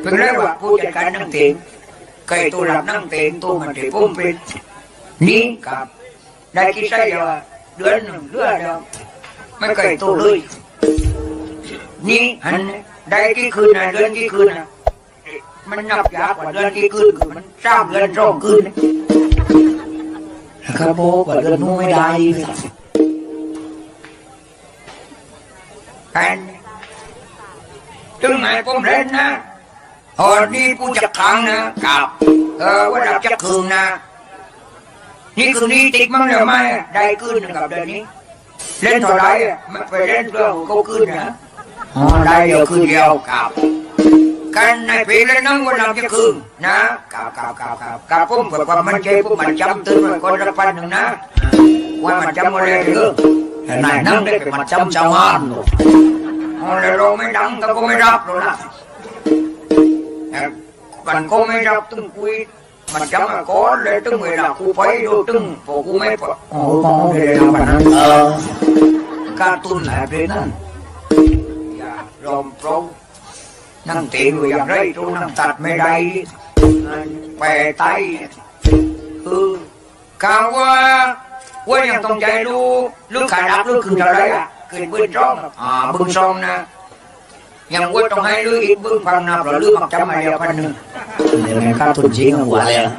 เพิ่งเรียกว่าผู้จัดการนั่งเต็งเคยตัวหลับนั่งเต็งตัวมันจะพุ่มเป็นนี่กับได้กี่ใช่เดียวอเดือนหนึ่งเดือนเดียวไม่เคยตัวเลยนี่อันได้กี่คืนนะเดือนกี่คืนนะมันนับยากกว่าเดือนกี่คืนคือมันสามเดือนสองคืนครับโบกว่าเดือนนู้นไม่ได้กันจึงไหนผมเล่นนะ ตอนนี้ผู้จัดขังนะครับเออว่าดับจักคืนนะ นี่คือนี่ติดมั้งหรือไม่ได้ขึ้นกับเดือนนี้ เล่นเท่าไรอะไม่ไปเล่นเรื่องเขาขึ้นนะอ๋อได้เดียวคืนเดียวกับกันในปีเล่นนั่งวันหลังจะคืนนะกับกับกับกับกับผมเพื่อความมั่นใจผมมันจำตื่นไว้คนละพันหนึ่งนะว่ามันจำอะไรเยอะแต่นายนั่งได้ไปมันจำชาวบ้านหรอกอ๋อแล้วเราไม่ดังก็ไม่รับหรอกนะ แต่กันก็ไม่รับตึงคุย มันจำก็เลยตึงเวลากูไปดูตึงพอกูไม่พอโอ้มองเลยนะมันนั้นเออการตุนแหละเป็นนั่นอย่ารอมโปรงนั่งเตีอยู่อย่างไรตูนั่งตัดไม่ได้แปรไตคือข่าวว่าว่ายังต้องใจรู้ลูกขาดับลูกคืออะไรอ่ะคือบึ้งช่องอ่าบึ้งช่องนะยังว่าต้องให้ลูกอีกบึ้งพันนับหรือลูกมักจำมาเดียวพันหนึ่ง เดี๋ยวไงค่าทุนจริงหัวเลย ทำให้เปลี่ยนนั่นแหละสูญโยถึงขนาดนี้คือลาเบิ้ลเบิ้ลช่องจะว่าเรื่องเบิ้ลพันนะ yang gua trong hai lu it bung pam na bro lu mak cham ai pan nu de men ka tu jing wa le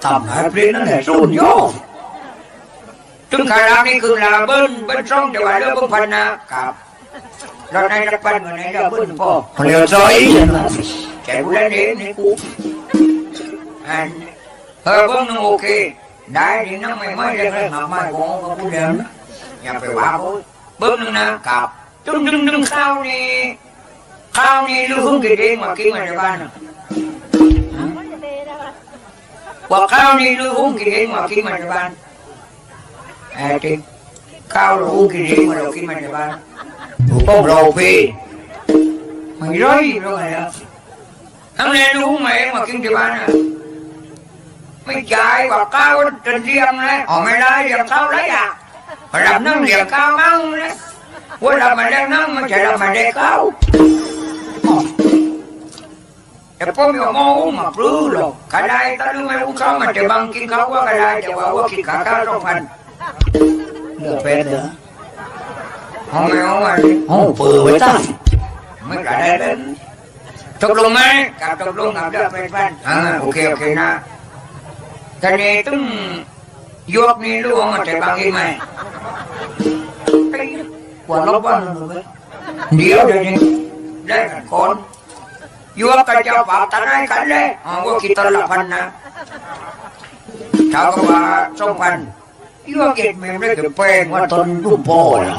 tam hai ple nó ne sun yo chúng ta làm đi kun là bên bên trong de wa lu bung phần na ka lần này đặt pan người này là bên cô còn điều do ý. Chạy bu lên đến này cú. Anh ờ vâng nó ok đại thì nó mày mới lên mà mai cũng không có bu nhà phải quá bớt nó na cặp tung tung tung khao ni. Khao ni lu hung kỳ đê mà kia mà ra ban và khao ni lu hung kỳ đê mà kia mà ra ban à thì khao lu hung kỳ đê mà đâu kia mà ra ban bông đầu phi mày rơi rồi hả? Hôm nay lu hung mày mà kia ra ban à mày chạy và cao trên riêng đấy. Ở mày đây riêng cao lấy à? Mà làm nó riêng cao máu đấy. วลูกหุ้งกินเองมาเรากินมาในบ้านถูกต้องเราพี่ไม่ร้อยร้อยแล้วทั้งนี้ลูกหุ้งมาเองมากินที่บ้านนะไม่จ่ายว่าข้าวจะเลี้ยงนะอ๋อไม่ได้เลี้ยงข้าวไรอะมาดับนั่งเลี้ยงข้าวมั่งนะว่าดับมาได้นั่งไม่ใช่ดับมาได้ข้าวแต่พ่อไม่มองมาปลื้มหรอกขายได้ตาลูกไม่รู้เขามันจะบังกินเขาว่าขายได้แต่ว่าว่ากินขาข้าวสองพันเลือกเป็นเหรอเอาไม่เอามาโอ้เปิดไว้ตั้งไม่ขายได้เลยตกลงไหมกับตกลงกับเลือกเป็นพันอ่าโอเคโอเคนะแต่นี่ตึ้งยกนี่ลูกมันจะบังกินไหม กว่าลบวันเดี๋ยวเดี๋ยวนี้ได้คนยัวกันเจ้าป่าตะไนกันเลยอ๋อว่าคิดตละพันนะชาวกว่าสองพันยัวเก็บไม่ได้เก็บแป้งว่าตนรูปโป้เนี่ย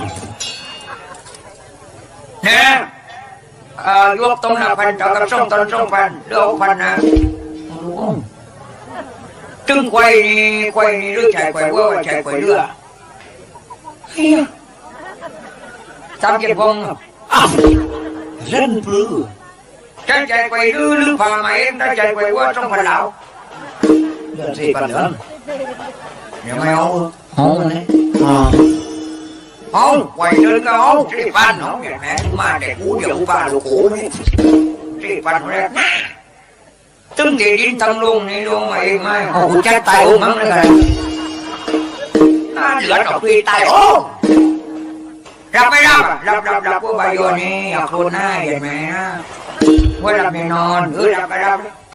เอ่อยวกตรงหน้าพันชาวกับสองตอนสองพันเลือกพันนะจึงควายนี่ควายนี่เลือกใจควายว่าใจควายเลือก tam kiệt quân à. dân plu chân chạy quầy đưa lưng phà mà em đã chạy quầy qua trong phần đạo. Giờ gì còn nữa? Nhà mày không? Không đấy. À. Không quầy đưa cái ống chỉ pan nó nhà mẹ mà để cú dậu và đồ cũ đấy. Chỉ pan nó đẹp tương thì yên tâm luôn đi luôn mà em mai không chắc tay ông mắm nữa rồi. Ta lửa đọc quy tay ông รับไม่รับอะรับรับรับพวกใบโยนี้อยากคนหน้าเห็นไหมนะว่ารับไม่นอนเออรับไปรับ